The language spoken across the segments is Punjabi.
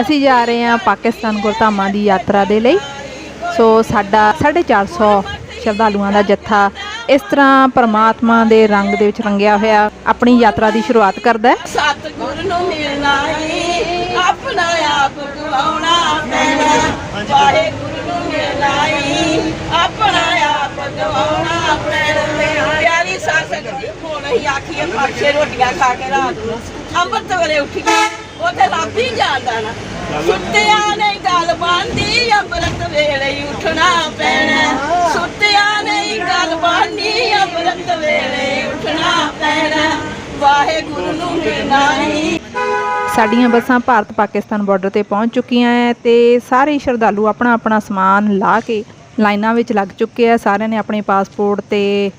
ਅਸੀਂ ਜਾ ਰਹੇ ਹਾਂ ਪਾਕਿਸਤਾਨ ਗੁਰਧਾਮਾਂ ਦੀ ਯਾਤਰਾ ਦੇ ਲਈ। ਸੋ ਸਾਡਾ 450 ਸ਼ਰਧਾਲੂਆਂ ਦਾ ਜੱਥਾ ਇਸ ਤਰ੍ਹਾਂ ਪਰਮਾਤਮਾ ਦੇ ਰੰਗ ਦੇ ਵਿੱਚ ਰੰਗਿਆ ਹੋਇਆ ਆਪਣੀ ਯਾਤਰਾ ਦੀ ਸ਼ੁਰੂਆਤ ਕਰਦਾ ਹੈ। ਸਤਿਗੁਰ ਨੂੰ ਮਿਲਣਾ ਈ ਆਪਣਾ ਆਪ ਗਵਾਉਣਾ ਪੈਣਾ। ਵਾਹਿਗੁਰੂ ਨੂੰ ਮਿਲਣਾ ਈ ਆਪਣਾ ਆਪ ਗਵਾਉਣਾ ਪੈਣਾ। ਪਿਆਰੀ ਸਾਸਕ ਹੁਣ ਅਸੀਂ ਆਖੀਏ ਪਾਛੇ ਰੋਟੀਆਂ ਖਾ ਕੇ ਰਾਤ ਨੂੰ ਅੰਮ੍ਰਿਤ ਵੇਲੇ ਉੱਠੀਏ ਉੱਥੇ ਲੱਭ ਹੀ ਜਾਂਦਾ ਨਾ। ਸੁੱਤਿਆਂ ਨੇ ਗੱਲ ਬਾਂਦੀ ਅੰਮ੍ਰਿਤ ਵੇਲੇ ਹੀ ਉੱਠਣਾ ਪੈਣਾ। ਸੁੱਤਿਆਂ ਨੇ ਗੱਲ ਬਾਂਦੀ ਅੰਮ੍ਰਿਤ ਵੇਲੇ ਉੱਠਣਾ ਪੈਣਾ। ਵਾਹਿਗੁਰੂ ਨੂੰ ਮਿਲਣਾ ਸਾਡੀਆਂ ਬੱਸਾਂ ਭਾਰਤ ਪਾਕਿਸਤਾਨ ਬਾਰਡਰ ਤੇ ਪਹੁੰਚ ਚੁੱਕੀਆਂ ਹੈ ਤੇ ਸਾਰੇ ਸ਼ਰਧਾਲੂ ਆਪਣਾ ਆਪਣਾ ਸਮਾਨ ਲਾ ਕੇ ਲਾਈਨਾਂ ਵਿੱਚ ਲੱਗ ਚੁੱਕੇ ਆ ਸਾਰਿਆਂ ਨੇ ਆਪਣੇ ਪਾਸਪੋਰਟ ਤੇ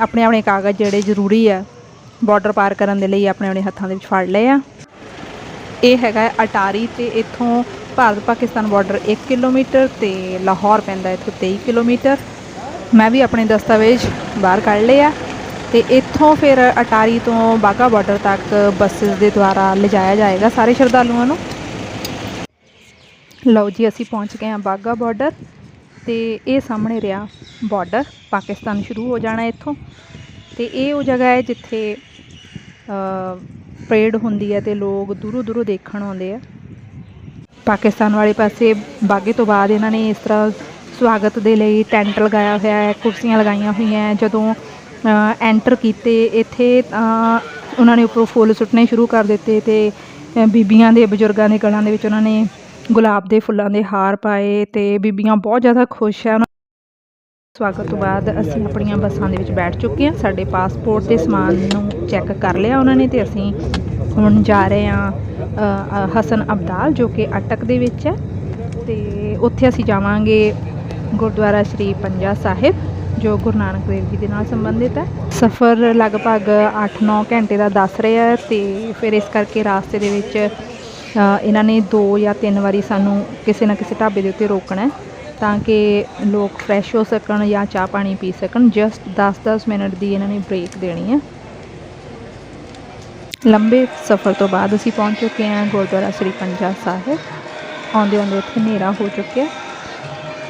ਆਪਣੇ ਆਪਣੇ ਕਾਗਜ਼ ਜਿਹੜੇ ਜ਼ਰੂਰੀ ਆ ਬਾਰਡਰ ਪਾਰ ਕਰਨ ਦੇ ਲਈ ਆਪਣੇ ਆਪਣੇ ਹੱਥਾਂ ਦੇ ਵਿੱਚ ਫੜ ਲਏ ਆ। ਇਹ ਹੈਗਾ ਅਟਾਰੀ ਤੇ ਇੱਥੋਂ ਭਾਰਤ ਪਾਕਿਸਤਾਨ ਬਾਰਡਰ 1 ਕਿਲੋਮੀਟਰ ਤੇ ਲਾਹੌਰ ਪੈਂਦਾ ਇੱਥੋਂ 23 ਕਿਲੋਮੀਟਰ। ਮੈਂ ਵੀ ਆਪਣੇ ਦਸਤਾਵੇਜ਼ ਬਾਹਰ ਕੱਢ ਲਏ ਆ ਤੇ ਇੱਥੋਂ ਫਿਰ ਅਟਾਰੀ ਤੋਂ ਬਾਗਾ ਬਾਰਡਰ ਤੱਕ ਬੱਸਸ ਦੇ ਦੁਆਰਾ ਲਿਜਾਇਆ ਜਾਏਗਾ ਸਾਰੇ ਸ਼ਰਧਾਲੂਆਂ ਨੂੰ। ਲਓ ਜੀ, ਅਸੀਂ ਪਹੁੰਚ ਗਏ ਹਾਂ ਬਾਗਾ ਬਾਰਡਰ ਤੇ ਇਹ ਸਾਹਮਣੇ ਰਿਹਾ ਬਾਰਡਰ ਪਾਕਿਸਤਾਨ ਸ਼ੁਰੂ ਹੋ ਜਾਣਾ ਇੱਥੋਂ। ਤੇ ਇਹ ਉਹ ਜਗ੍ਹਾ ਹੈ ਜਿੱਥੇ ਪਰੇਡ ਹੁੰਦੀ ਹੈ ਤੇ ਲੋਕ ਦੂਰੋਂ ਦੂਰੋਂ ਦੇਖਣ ਆਉਂਦੇ ਆ। ਪਾਕਿਸਤਾਨ ਵਾਲੇ ਪਾਸੇ ਬਾਗੇ ਤੋਂ ਬਾਅਦ ਇਹਨਾਂ ਨੇ ਇਸ ਤਰ੍ਹਾਂ ਸਵਾਗਤ ਦੇ ਲਈ ਟੈਂਟ ਲਗਾਇਆ ਹੋਇਆ ਹੈ, ਕੁਰਸੀਆਂ ਲਗਾਈਆਂ ਹੋਈਆਂ ਜਦੋਂ ਐਂਟਰ ਕੀਤੇ, ਇੱਥੇ ਤਾਂ ਉਹਨਾਂ ਨੇ ਉੱਪਰੋਂ ਫੁੱਲ ਸੁੱਟਣੇ ਸ਼ੁਰੂ ਕਰ ਦਿੱਤੇ ਤੇ ਬੀਬੀਆਂ ਦੇ, ਬਜ਼ੁਰਗਾਂ ਦੇ ਗਲਾਂ ਦੇ ਵਿੱਚ ਉਹਨਾਂ ਨੇ ਗੁਲਾਬ ਦੇ ਫੁੱਲਾਂ ਦੇ ਹਾਰ ਪਾਏ ਤੇ ਬੀਬੀਆਂ ਬਹੁਤ ਜ਼ਿਆਦਾ ਖੁਸ਼ ਹੈ। ਉਹਨਾਂ ਸਵਾਗਤ ਤੋਂ ਬਾਅਦ ਅਸੀਂ ਆਪਣੀਆਂ ਬੱਸਾਂ ਦੇ ਵਿੱਚ ਬੈਠ ਚੁੱਕੇ ਹਾਂ। ਸਾਡੇ ਪਾਸਪੋਰਟ ਤੇ ਸਮਾਨ ਨੂੰ ਚੈੱਕ ਕਰ ਲਿਆ ਉਹਨਾਂ ਨੇ ਤੇ ਅਸੀਂ ਹੁਣ ਜਾ ਰਹੇ ਹਾਂ ਹਸਨ ਅਬਦਾਲ ਜੋ ਕਿ ਅਟਕ ਦੇ ਵਿੱਚ ਹੈ। ਤੇ ਉੱਥੇ ਅਸੀਂ ਜਾਵਾਂਗੇ ਗੁਰਦੁਆਰਾ ਸ੍ਰੀ ਪੰਜਾ ਸਾਹਿਬ, ਜੋ ਗੁਰੂ ਨਾਨਕ ਦੇਵ ਜੀ ਦੇ ਨਾਲ ਸੰਬੰਧਿਤ ਹੈ। ਸਫ਼ਰ ਲਗਭਗ 8-9 ਘੰਟੇ ਦਾ ਦੱਸ ਰਿਹਾ ਹੈ ਤੇ ਫਿਰ ਇਸ ਕਰਕੇ ਰਾਸਤੇ ਦੇ ਵਿੱਚ ਇਹਨਾਂ ਨੇ ਦੋ ਜਾਂ ਤਿੰਨ ਵਾਰੀ ਸਾਨੂੰ ਕਿਸੇ ਨਾ ਕਿਸੇ ਢਾਬੇ ਦੇ ਉੱਤੇ ਰੋਕਣਾ ਹੈ। ਤਾਂ ਕਿ ਲੋਕ ਫਰੈਸ਼ ਹੋ ਸਕਣ ਜਾਂ ਚਾਹ ਪਾਣੀ ਪੀ ਸਕਣ। ਜਸਟ 10-10 ਮਿੰਟ ਦੀ ਇਹਨਾਂ ਨੇ ਬ੍ਰੇਕ ਦੇਣੀ ਹੈ। ਲੰਬੇ ਸਫ਼ਰ ਤੋਂ ਬਾਅਦ ਅਸੀਂ ਪਹੁੰਚ ਚੁੱਕੇ ਹਾਂ ਗੁਰਦੁਆਰਾ ਸ੍ਰੀ ਪੰਜਾ ਸਾਹਿਬ। ਆਉਂਦੇ ਆਉਂਦੇ ਉੱਥੇ ਹਨੇਰਾ ਹੋ ਚੁੱਕਿਆ।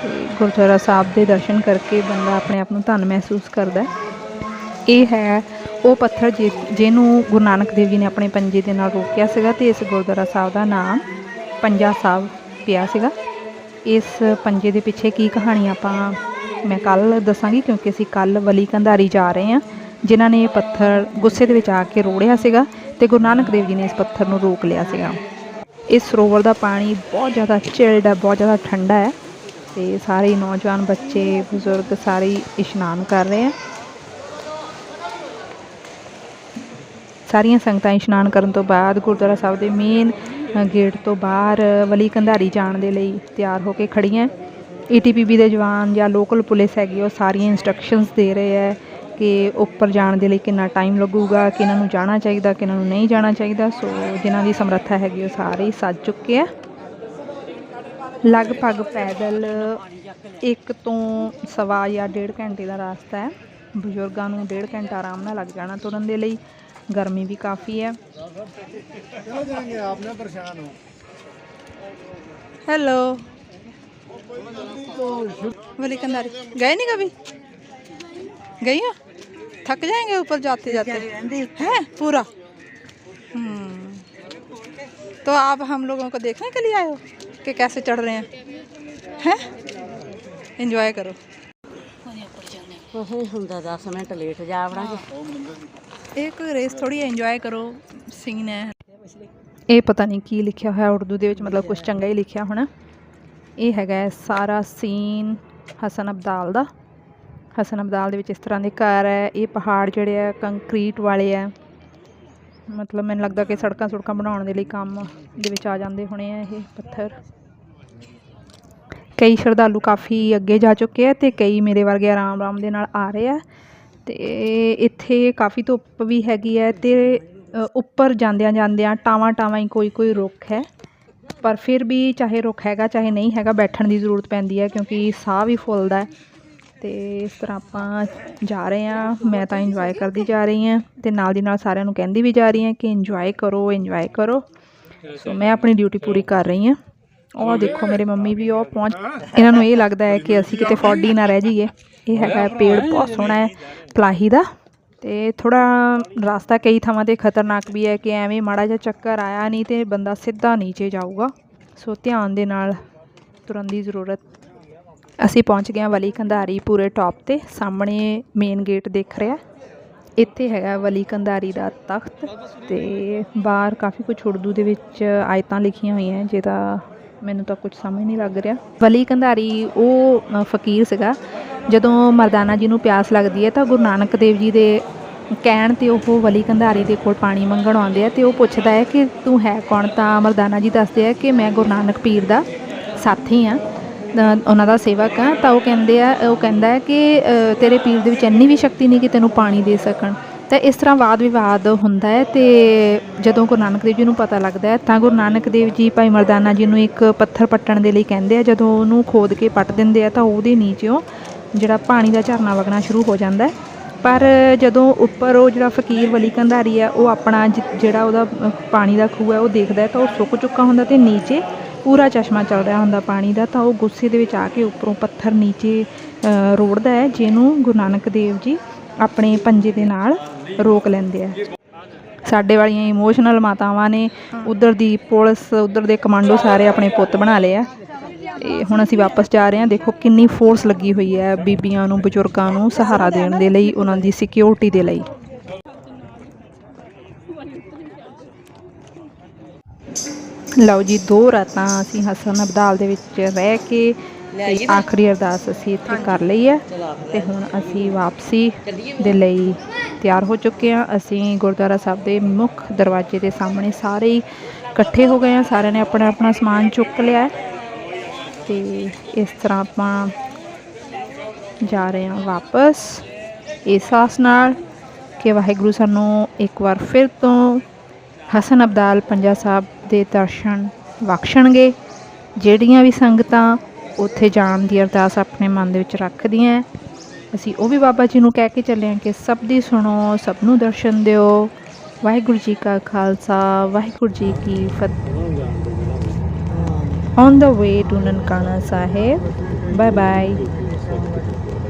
ਤੇ ਗੁਰਦੁਆਰਾ ਸਾਹਿਬ ਦੇ ਦਰਸ਼ਨ ਕਰਕੇ ਬੰਦਾ ਆਪਣੇ ਆਪ ਨੂੰ ਧੰਨ ਮਹਿਸੂਸ ਕਰਦਾ ਇਹ ਹੈ ਉਹ ਪੱਥਰ ਜਿ- ਜਿਹਨੂੰ ਗੁਰੂ ਨਾਨਕ ਦੇਵ ਜੀ ਨੇ ਆਪਣੇ ਪੰਜੇ ਦੇ ਨਾਲ ਰੋਕਿਆ ਸੀਗਾ ਤੇ ਇਸ ਗੁਰਦੁਆਰਾ ਸਾਹਿਬ ਦਾ ਨਾਮ ਪੰਜਾ ਸਾਹਿਬ ਪਿਆ ਸੀਗਾ। ਇਸ ਪੰਜੇ ਦੇ ਪਿੱਛੇ ਕੀ ਕਹਾਣੀ ਆਪਾਂ ਮੈਂ ਕੱਲ ਦੱਸਾਂਗੀ, ਕਿਉਂਕਿ ਅਸੀਂ ਕੱਲ ਵਲੀ ਕੰਧਾਰੀ ਜਾ ਰਹੇ ਹਾਂ, ਜਿਨ੍ਹਾਂ ਨੇ ਇਹ ਪੱਥਰ ਗੁੱਸੇ ਦੇ ਵਿੱਚ ਆ ਕੇ ਰੋੜਿਆ ਸੀਗਾ ਤੇ ਗੁਰੂ ਨਾਨਕ ਦੇਵ ਜੀ ਨੇ ਇਸ ਪੱਥਰ ਨੂੰ ਰੋਕ ਲਿਆ ਸੀਗਾ। ਇਸ ਸਰੋਵਰ ਦਾ ਪਾਣੀ ਬਹੁਤ ਜ਼ਿਆਦਾ ਚਿਲਡ ਹੈ, ਬਹੁਤ ਜ਼ਿਆਦਾ ਠੰਡਾ ਹੈ ਤੇ ਸਾਰੇ ਨੌਜਵਾਨ ਬੱਚੇ, ਬਜ਼ੁਰਗ ਸਾਰੇ ਹੀ ਇਸ਼ਨਾਨ ਕਰ ਰਹੇ ਆ ਸਾਰੀਆਂ ਸੰਗਤਾਂ ਇਸ਼ਨਾਨ ਕਰਨ ਤੋਂ ਬਾਅਦ ਗੁਰਦੁਆਰਾ ਸਾਹਿਬ ਦੇ ਮੇਨ ਗੇਟ ਤੋਂ ਬਾਹਰ ਵਲੀ ਕੰਧਾਰੀ ਜਾਣ ਦੇ ਲਈ ਤਿਆਰ ਹੋ ਕੇ ਖੜੀਆਂ। ਈਟੀਪੀਬੀ ਦੇ ਜਵਾਨ ਜਾਂ ਲੋਕਲ ਪੁਲਿਸ ਹੈਗੀ, ਉਹ ਸਾਰੀਆਂ ਇਨਸਟਰਕਸ਼ਨਸ ਦੇ ਰਹੇ ਹੈ ਕਿ ਉੱਪਰ ਜਾਣ ਦੇ ਲਈ ਕਿੰਨਾ ਟਾਈਮ ਲੱਗੂਗਾ ਕਿ ਇਹਨਾਂ ਨੂੰ ਜਾਣਾ ਚਾਹੀਦਾ ਕਿ ਇਹਨਾਂ ਨੂੰ ਨਹੀਂ ਜਾਣਾ ਚਾਹੀਦਾ। ਸੋ ਜਿਨ੍ਹਾਂ ਦੀ ਸਮਰੱਥਾ ਹੈਗੀ, ਉਹ ਸਾਰੇ ਹੀ ਸੱਜ ਚੁੱਕੇ ਆ। ਲਗਭਗ ਪੈਦਲ ਇੱਕ ਤੋਂ ਸਵਾ ਜਾਂ ਡੇਢ ਘੰਟੇ ਦਾ ਰਸਤਾ ਹੈ। ਬਜ਼ੁਰਗਾਂ ਨੂੰ ਡੇਢ ਘੰਟਾ ਆਰਾਮ ਨਾਲ ਲੱਗ ਜਾਣਾ ਤੁਰਨ ਦੇ ਲਈ। गर्मी भी काफ़ी है। हेलो गए नहीं कभी? गई हाँ? थक जाएँगे ऊपर जाते जाते। हैं? पूरा? हम्म। तो आप हम लोगों को देखने के लिए आए हो कि कैसे चढ़ रहे हैं? हैं? एंजॉय करो। नहीं दस मिनट लेट जा ਇਹ ਕੋਈ ਰੇਸ ਥੋੜੀ ਇੰਜੋਏ ਕਰੋ ਸੀਨ ਹੈ ਇਹ ਪਤਾ ਨਹੀਂ ਕੀ ਲਿਖਿਆ ਹੋਇਆ, ਉਰਦੂ ਦੇ ਵਿੱਚ ਮਤਲਬ ਕੁਝ ਚੰਗਾ ਹੀ ਲਿਖਿਆ ਹੋਣਾ। ਇਹ ਹੈਗਾ ਹੈ ਸਾਰਾ ਸੀਨ ਹਸਨ ਅਬਦਾਲ ਦਾ। ਹਸਨ ਅਬਦਾਲ ਦੇ ਵਿੱਚ ਇਸ ਤਰ੍ਹਾਂ ਦੇ ਘਰ ਹੈ, ਇਹ ਪਹਾੜ ਜਿਹੜੇ ਆ ਕੰਕਰੀਟ ਵਾਲੇ ਆ ਮਤਲਬ ਮੈਨੂੰ ਲੱਗਦਾ ਕਿ ਸੜਕਾਂ ਸੜਕਾਂ ਬਣਾਉਣ ਦੇ ਲਈ ਕੰਮ ਦੇ ਵਿੱਚ ਆ ਜਾਂਦੇ ਹੋਣੇ ਆ ਇਹ ਪੱਥਰ। ਕਈ ਸ਼ਰਧਾਲੂ ਕਾਫੀ ਅੱਗੇ ਜਾ ਚੁੱਕੇ ਆ ਤੇ ਕਈ ਮੇਰੇ ਵਰਗੇ ਆਰਾਮ ਆਰਾਮ ਦੇ ਨਾਲ ਆ ਰਹੇ ਆ। ਤੇ ਇੱਥੇ ਕਾਫੀ ਧੁੱਪ ਵੀ ਹੈਗੀ ਹੈ ਤੇ ਅ, ਉੱਪਰ ਜਾਂਦਿਆਂ ਜਾਂਦਿਆਂ ਟਾਵਾਂ ਟਾਵਾਂ ਹੀ ਕੋਈ ਕੋਈ ਰੁੱਖ ਹੈ। ਪਰ ਫਿਰ ਵੀ ਚਾਹੇ ਰੁੱਖ ਹੈਗਾ ਚਾਹੇ ਨਹੀਂ ਹੈਗਾ ਬੈਠਣ ਦੀ ਜ਼ਰੂਰਤ ਪੈਂਦੀ ਹੈ ਕਿਉਂਕਿ ਸਾਹ ਵੀ ਫੁੱਲਦਾ ਤੇ ਇਸ ਤਰ੍ਹਾਂ ਆਪਾਂ ਜਾ ਰਹੇ ਹਾਂ। ਮੈਂ ਤਾਂ ਇੰਜੋਏ ਕਰਦੀ ਜਾ ਰਹੀ ਹਾਂ ਤੇ ਨਾਲ ਦੀ ਨਾਲ ਸਾਰਿਆਂ ਨੂੰ ਕਹਿੰਦੀ ਵੀ ਜਾ ਰਹੀ ਹਾਂ ਕਿ ਇੰਜੋਏ ਕਰੋ ਇੰਜੋਏ ਕਰੋ। ਸੋ ਮੈਂ ਆਪਣੀ ਡਿਊਟੀ ਪੂਰੀ ਕਰ ਰਹੀ ਹਾਂ। ਉਹ ਦੇਖੋ ਮੇਰੇ ਮੰਮੀ ਵੀ ਉਹ ਪਹੁੰਚ ਇਹਨਾਂ ਨੂੰ ਇਹ ਲੱਗਦਾ ਹੈ ਕਿ ਅਸੀਂ ਕਿਤੇ ਫੌਡੀ ਨਾ ਰਹਿ ਜਾਈਏ। ਇਹ ਹੈਗਾ ਪੇੜ ਬਹੁਤ ਸੋਹਣਾ ਹੈ ਪਲਾਹੀ ਦਾ। ਤੇ ਥੋੜਾ ਰਸਤਾ ਕਈ ਥਾਵਾਂ ਤੇ ਖਤਰਨਾਕ ਵੀ ਹੈ ਕਿ ਐਵੇਂ ਮਾੜਾ ਜਿਹਾ ਚੱਕਰ ਆਇਆ ਨਹੀਂ ਤੇ ਬੰਦਾ ਸਿੱਧਾ ਨੀਚੇ ਜਾਊਗਾ। ਸੋ ਧਿਆਨ ਦੇ ਨਾਲ ਤੁਰਨ ਦੀ ਜ਼ਰੂਰਤ। ਅਸੀਂ ਪਹੁੰਚ ਗਏ ਹਾਂ ਵਲੀ ਕੰਧਾਰੀ ਪੂਰੇ ਟੌਪ ਤੇ। ਸਾਹਮਣੇ ਮੇਨ ਗੇਟ ਦਿਖ ਰਿਹਾ ਇੱਥੇ ਹੈਗਾ ਵਲੀ ਕੰਧਾਰੀ ਦਾ ਤਖਤ ਤੇ ਬਾਹਰ ਕਾਫੀ ਕੁਝ ਉਰਦੂ ਦੇ ਵਿੱਚ ਆਇਤਾਂ ਲਿਖੀਆਂ ਹੋਈਆਂ ਜਿਹਦਾ ਮੈਨੂੰ ਤਾਂ ਕੁਝ ਸਮਝ ਨਹੀਂ ਲੱਗ ਰਿਹਾ। ਵਲੀ ਕੰਧਾਰੀ, ਉਹ ਫਕੀਰ ਸੀਗਾ। ਜਦੋਂ ਮਰਦਾਨਾ ਜੀ ਨੂੰ ਪਿਆਸ ਲੱਗਦੀ ਹੈ ਤਾਂ ਗੁਰੂ ਨਾਨਕ ਦੇਵ ਜੀ ਦੇ ਕਹਿਣ ਤੇ ਉਹ ਵਲੀ ਕੰਧਾਰੀ ਦੇ ਕੋਲ ਪਾਣੀ ਮੰਗਣ ਆਉਂਦੇ ਆ ਤੇ ਉਹ ਪੁੱਛਦਾ ਹੈ ਕਿ ਤੂੰ ਹੈ ਕੌਣ? ਤਾਂ ਮਰਦਾਨਾ ਜੀ ਦੱਸਦੇ ਆ ਕਿ ਮੈਂ ਗੁਰੂ ਨਾਨਕ ਪੀਰ ਦਾ ਸਾਥੀ ਆ ਉਹਨਾਂ ਦਾ ਸੇਵਕ ਆ ਤਾਂ ਉਹ ਕਹਿੰਦੇ ਆ, ਉਹ ਕਹਿੰਦਾ ਹੈ ਕਿ ਤੇਰੇ ਪੀਰ ਦੇ ਵਿੱਚ ਇੰਨੀ ਵੀ ਸ਼ਕਤੀ ਨਹੀਂ ਕਿ ਤੈਨੂੰ ਪਾਣੀ ਦੇ ਸਕਣ। ਤਾਂ ਇਸ ਤਰ੍ਹਾਂ ਵਾਦ ਵਿਵਾਦ ਹੁੰਦਾ ਹੈ ਤੇ ਜਦੋਂ ਗੁਰੂ ਨਾਨਕ ਦੇਵ ਜੀ ਨੂੰ ਪਤਾ ਲੱਗਦਾ ਹੈ, ਤਾਂ ਗੁਰੂ ਨਾਨਕ ਦੇਵ ਜੀ ਭਾਈ ਮਰਦਾਨਾ ਜੀ ਨੂੰ ਇੱਕ ਪੱਥਰ ਪੱਟਣ ਦੇ ਲਈ ਕਹਿੰਦੇ ਆ। ਜਦੋਂ ਉਹਨੂੰ ਖੋਦ ਕੇ ਪੱਟ ਦਿੰਦੇ ਆ, ਤਾਂ ਉਹਦੇ ਨੀਚੇੋਂ ਜਿਹੜਾ ਪਾਣੀ ਦਾ ਝਰਨਾ ਵਗਣਾ ਸ਼ੁਰੂ ਹੋ ਜਾਂਦਾ ਹੈ। ਪਰ ਜਦੋਂ ਉੱਪਰ ਉਹ ਜਿਹੜਾ ਫਕੀਰ ਵਲੀ ਕੰਧਾਰੀ ਹੈ ਉਹ ਆਪਣਾ ਜਿ- ਜਿਹੜਾ ਉਹਦਾ ਪਾਣੀ ਦਾ ਖੂਹ ਹੈ, ਉਹ ਦੇਖਦਾ ਤਾਂ ਉਹ ਸੁੱਕ ਚੁੱਕਾ ਹੁੰਦਾ ਤੇ ਨੀਚੇ ਪੂਰਾ ਚਸ਼ਮਾ ਚੱਲ ਰਿਹਾ ਹੁੰਦਾ ਪਾਣੀ ਦਾ, ਤਾਂ ਉਹ ਗੁੱਸੇ ਦੇ ਵਿੱਚ ਆ ਕੇ ਉੱਪਰੋਂ ਪੱਥਰ ਨੀਚੇ ਰੋੜਦਾ ਹੈ, ਜਿਹਨੂੰ ਗੁਰੂ ਨਾਨਕ ਦੇਵ ਜੀ ਆਪਣੇ ਪੰਜੇ ਦੇ ਨਾਲ ਰੋਕ ਲੈਂਦੇ ਆ। ਸਾਡੇ ਵਾਲੀਆਂ ਇਮੋਸ਼ਨਲ ਮਾਤਾਵਾਂ ਨੇ ਉਧਰ ਦੀ ਪੁਲਿਸ, ਉਧਰ ਦੇ ਕਮਾਂਡੋ ਸਾਰੇ ਆਪਣੇ ਪੁੱਤ ਬਣਾ ਲਏ ਆ। ਤੇ ਹੁਣ ਅਸੀਂ ਵਾਪਸ ਜਾ ਰਹੇ ਹਾਂ। ਦੇਖੋ ਕਿੰਨੀ ਫੋਰਸ ਲੱਗੀ ਹੋਈ ਹੈ ਬੀਬੀਆਂ ਨੂੰ, ਬਜ਼ੁਰਗਾਂ ਨੂੰ ਸਹਾਰਾ ਦੇਣ ਦੇ ਲਈ, ਉਹਨਾਂ ਦੀ ਸਿਕਿਉਰਿਟੀ ਦੇ ਲਈ। ਲਓ ਜੀ, ਦੋ ਰਾਤਾਂ ਅਸੀਂ ਹਸਨ ਅਬਦਾਲ ਦੇ ਵਿੱਚ ਰਹਿ ਕੇ ਤੇ ਆਖਰੀ ਅਰਦਾਸ ਅਸੀਂ ਇੱਥੇ ਕਰ ਲਈ ਹੈ ਤੇ ਹੁਣ ਅਸੀਂ ਵਾਪਸੀ ਦੇ ਲਈ ਤਿਆਰ ਹੋ ਚੁੱਕੇ ਹਾਂ। ਅਸੀਂ ਗੁਰਦੁਆਰਾ ਸਾਹਿਬ ਦੇ ਮੁੱਖ ਦਰਵਾਜ਼ੇ ਦੇ ਸਾਹਮਣੇ ਸਾਰੇ ਇਕੱਠੇ ਹੋ ਗਏ ਹਾਂ। ਸਾਰਿਆਂ ਨੇ ਆਪਣਾ ਆਪਣਾ ਸਮਾਨ ਚੁੱਕ ਲਿਆ ਤੇ ਇਸ ਤਰ੍ਹਾਂ ਆਪਾਂ ਜਾ ਰਹੇ ਹਾਂ ਵਾਪਸ। ਇਸ ਆਸ ਨਾਲ ਕਿ ਵਾਹਿਗੁਰੂ ਸਾਨੂੰ ਇੱਕ ਵਾਰ ਫਿਰ ਤੋਂ ਹਸਨ ਅਬਦਾਲ ਪੰਜਾ ਸਾਹਿਬ ਦੇ ਦਰਸ਼ਨ ਬਖਸ਼ਣਗੇ। ਜਿਹੜੀਆਂ ਵੀ ਸੰਗਤਾਂ ਉੱਥੇ ਜਾਣ ਦੀ ਅਰਦਾਸ ਆਪਣੇ ਮਨ ਦੇ ਵਿੱਚ ਰੱਖਦੀ ਹੈ, ਅਸੀਂ ਉਹ ਵੀ ਬਾਬਾ ਜੀ ਨੂੰ ਕਹਿ ਕੇ ਚੱਲੇ ਹਾਂ ਕਿ ਸਭ ਦੀ ਸੁਣੋ ਸਭ ਨੂੰ ਦਰਸ਼ਨ ਦਿਓ। ਵਾਹਿਗੁਰੂ ਜੀ ਕਾ ਖਾਲਸਾ ਵਾਹਿਗੁਰੂ ਜੀ ਕੀ ਫਤਿਹ। On the way to Nankana Sahib bye bye